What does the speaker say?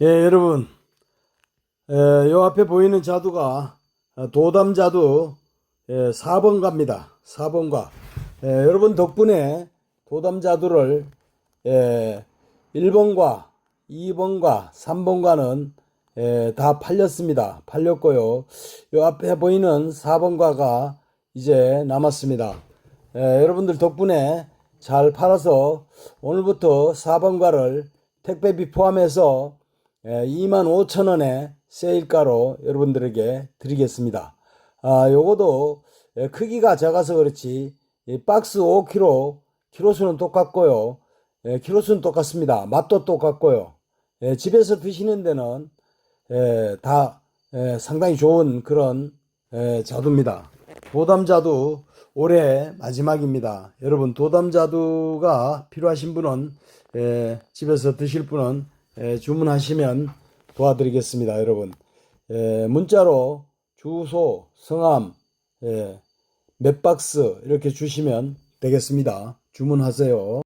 예, 여러분, 에, 요 앞에 보이는 자두가 어, 도담 자두 예, 4번 갑니다. 4번가. 예, 여러분 덕분에 도담 자두를 예, 1번과 2번과 3번과는 예, 다 팔렸습니다. 팔렸고요. 요 앞에 보이는 4번과가 이제 남았습니다. 예, 여러분들 덕분에 잘 팔아서 오늘부터 4번과를 택배비 포함해서 2만 5천 원의 세일가로 여러분들에게 드리겠습니다. 아, 요거도 예, 크기가 작아서 그렇지 이 박스 5kg 키로수는 똑같고요. 예, 키로수는 똑같습니다. 맛도 똑같고요. 예, 집에서 드시는 데는 예, 다 예, 상당히 좋은 그런 예, 자두입니다. 도담자두 올해 마지막입니다. 여러분 도담자두가 필요하신 분은 예, 집에서 드실 분은 예, 주문하시면 도와드리겠습니다. 여러분 예, 문자로 주소, 성함, 예, 몇 박스 이렇게 주시면 되겠습니다. 주문하세요.